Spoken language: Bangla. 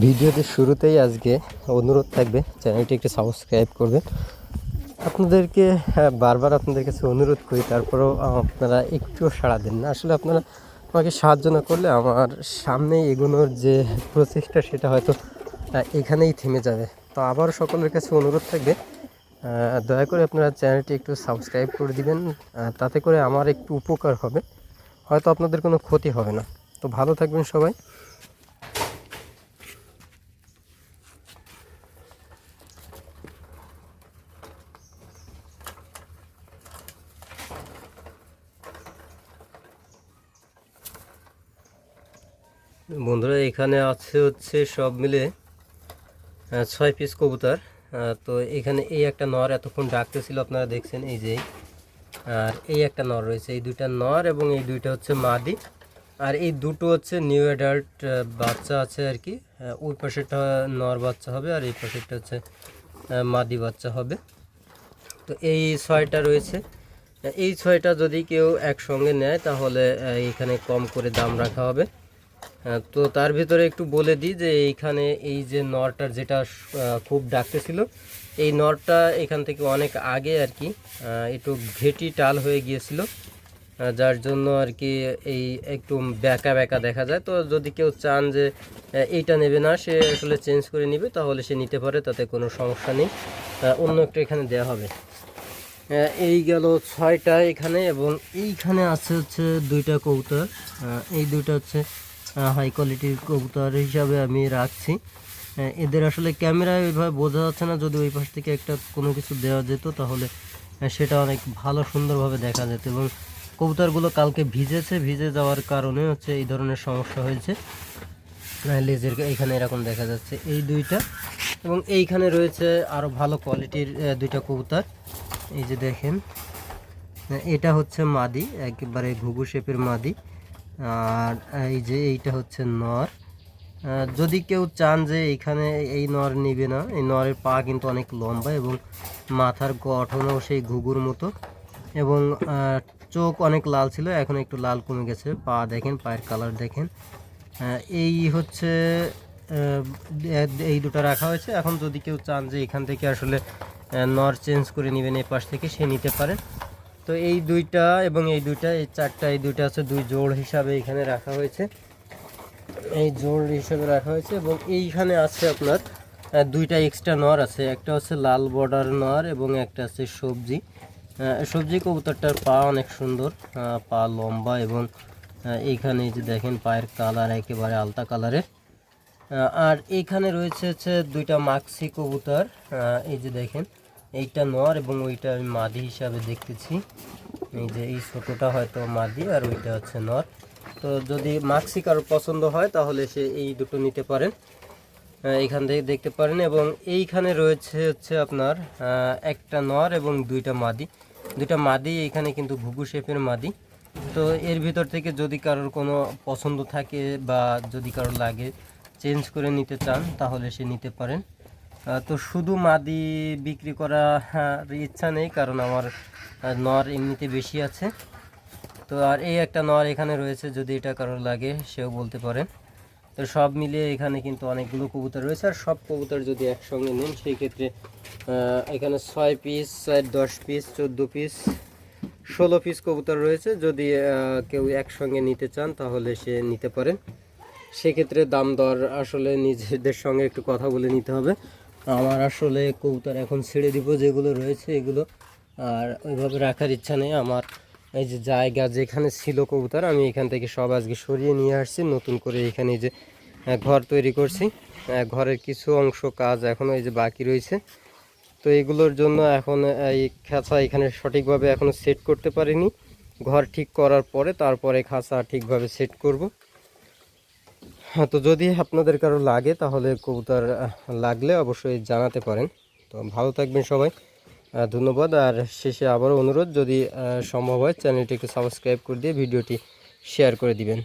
ভিডিওতে শুরুতেই আজকে অনুরোধ থাকবে চ্যানেলটি একটু সাবস্ক্রাইব করবেন। আপনাদেরকে হ্যাঁ, বারবার আপনাদের কাছে অনুরোধ করি তারপরেও আপনারা একটুও সাড়া দেন না। আসলে আপনারা আমাকে সাহায্য না করলে আমার সামনে এগোনোর যে প্রচেষ্টা সেটা হয়তো এখানেই থেমে যাবে। তো আবার সকলের কাছে অনুরোধ থাকবে দয়া করে আপনারা চ্যানেলটি একটু সাবস্ক্রাইব করে দিবেন তাতে করে আমার একটু উপকার হবে। হয়তো আপনাদের কোনো ক্ষতি হবে না। তো ভালো থাকবেন সবাই। বন্ধুরা, এখানে আছে হচ্ছে সব মিলে ছয় পিস কবুতর। তো এখানে এই একটা নর এতক্ষণ ডাকতেছিল, আপনারা দেখছেন এই যে। আর এই একটা নর রয়েছে, এই দুইটা নর এবং এই দুইটা হচ্ছে মাদি। আর এই দুটো হচ্ছে নিউ অ্যাডাল্ট বাচ্চা আছে আর কি। ওই পাশেরটা নর বাচ্চা হবে আর এই পাশেরটা হচ্ছে মাদি বাচ্চা হবে। তো এই ছয়টা রয়েছে। এই ছয়টা যদি কেউ একসঙ্গে নেয়, তাহলে এখানে কম করে দাম রাখা হবে। তো তার ভিতরে একটু বলে দিই যে এইখানে এই যে নরটার যেটা খুব ডাকতেছিল এই নরটা এখান থেকে অনেক আগে আর কি একটু ঘেটি টাল হয়ে গিয়েছিল যার জন্য আর কি এই একটু ব্যাকা ব্যাকা দেখা যায়। তো যদি কেউ চান যে এইটা নেবে না সে আসলে চেঞ্জ করে নিবে তাহলে সে নিতে পারে তাতে কোনো সমস্যা নেই অন্য একটা এখানে দেওয়া হবে। এই গেল ছয়টা এখানে এবং এইখানে আছে হচ্ছে দুইটা আহ, এই দুইটা হচ্ছে হাই কোয়ালিটির কবুতর হিসাবে আমি রাখছি। এদের আসলে ক্যামেরায় ওইভাবে বোঝা যাচ্ছে না, যদি ওই পাশ থেকে একটা কোনো কিছু দেওয়া যেত, তাহলে সেটা অনেক ভালো সুন্দরভাবে দেখা যেত এবং কবুতরগুলো কালকে ভিজেছে, ভিজে যাওয়ার কারণে হচ্ছে এই ধরনের সমস্যা হয়েছে। লেজের এখানে এরকম দেখা যাচ্ছে এই দুইটা এবং এইখানে রয়েছে আরও ভালো কোয়ালিটির দুইটা কবুতর। এই যে দেখেন এটা হচ্ছে মাদি, একেবারে ঘুঘু শেপের মাদি। আর এই যে এইটা হচ্ছে নর। যদি কেউ চান যে এইখানে এই নর নিবে না, এই নরের পা কিন্তু অনেক লম্বা এবং মাথার গঠনও সেই ঘুঘুর মতো এবং চোখ অনেক লাল ছিল, এখন একটু লাল কমে গেছে, পা দেখেন, পায়ের কালার দেখেন। এই হচ্ছে এই দুটো রাখা হয়েছে। এখন যদি কেউ চান যে এখান থেকে আসলে নর চেঞ্জ করে নেবেন এই পাশ থেকে, সে নিতে পারেন। তো এই দুইটা এবং এই দুইটা, এই চারটা, এই দুইটা আছে দুই জোড় হিসাবে এখানে রাখা হয়েছে। এই জোড় হিসাবে রাখা হয়েছে এবং এইখানে আছে আপনার দুইটা এক্সট্রা নর আছে। একটা হচ্ছে লাল বর্ডার নর এবং একটা আছে সবজি। সবজি কবুতরটার পা অনেক সুন্দর পা লম্বা এবং এইখানে এই যে দেখেন পায়ের কালার একেবারে আলতা কালারের আর এইখানে রয়েছে হচ্ছে দুইটা মাক্সি কবুতর। এই যে দেখেন এইটা নর এবং ওইটা আমি মাদি হিসাবে দেখতেছি। এই যে এই ছোটোটা হয়তো মাদি আর ওইটা হচ্ছে নর। তো যদি মাক্সি কারোর পছন্দ হয় তাহলে সে এই দুটো নিতে পারেন। এইখান থেকে দেখতে পারেন এবং এইখানে রয়েছে হচ্ছে আপনার একটা নর এবং দুইটা মাদি। দুইটা মাদি, এইখানে কিন্তু ঘুঘু শেপের মাদি। তো এর ভিতর থেকে যদি কারোর কোনো পছন্দ থাকে বা যদি কারোর লাগে, চেঞ্জ করে নিতে চান, তাহলে সে নিতে পারেন। তো শুধু মাদি বিক্রি করা ইচ্ছা নেই, কারণ আমার নর এমনিতে বেশি আছে। তো আর এই একটা নর এখানে রয়েছে, যদি এটা কারোর লাগে, সেও বলতে পারেন। তো সব মিলিয়ে এখানে কিন্তু অনেকগুলো কবুতর রয়েছে, আর সব কবুতর যদি একসঙ্গে নেন, সেই ক্ষেত্রে এখানে ছয় পিস ছয় দশ পিস, চোদ্দ পিস, ষোলো পিস কবুতর রয়েছে। যদি কেউ একসঙ্গে নিতে চান, তাহলে সে নিতে পারেন। সেক্ষেত্রে দাম দর আসলে নিজেদের সঙ্গে একটু কথা বলে নিতে হবে। আমার আসলে কবুতর এখন ছেড়ে দিব যেগুলো রয়েছে এগুলো। আর ওইভাবে রাখার ইচ্ছা নেই। আমার এই যে জায়গা যেখানে ছিল কবুতর, আমি এখান থেকে সব আজকে সরিয়ে নিয়ে আসছি। নতুন করে এখানে যে ঘর তৈরি করছি। ঘরের কিছু অংশ কাজ এখনও এই যে বাকি রয়েছে। তো এগুলোর জন্য এখন এই খাঁচা এখানে সঠিকভাবে এখনও সেট করতে পারিনি। ঘর ঠিক করার পরে তারপরে খাঁচা ঠিকভাবে সেট করব। তো যদি আপনাদের কারও লাগে, তাহলে কবুতর লাগলে অবশ্যই জানাতে পারেন। তো ভালো থাকবেন সবাই ধন্যবাদ। আর শেষে আবারও অনুরোধ, যদি সম্ভব হয়, চ্যানেলটি একটু সাবস্ক্রাইব করে দিয়ে ভিডিওটি শেয়ার করে দিবেন।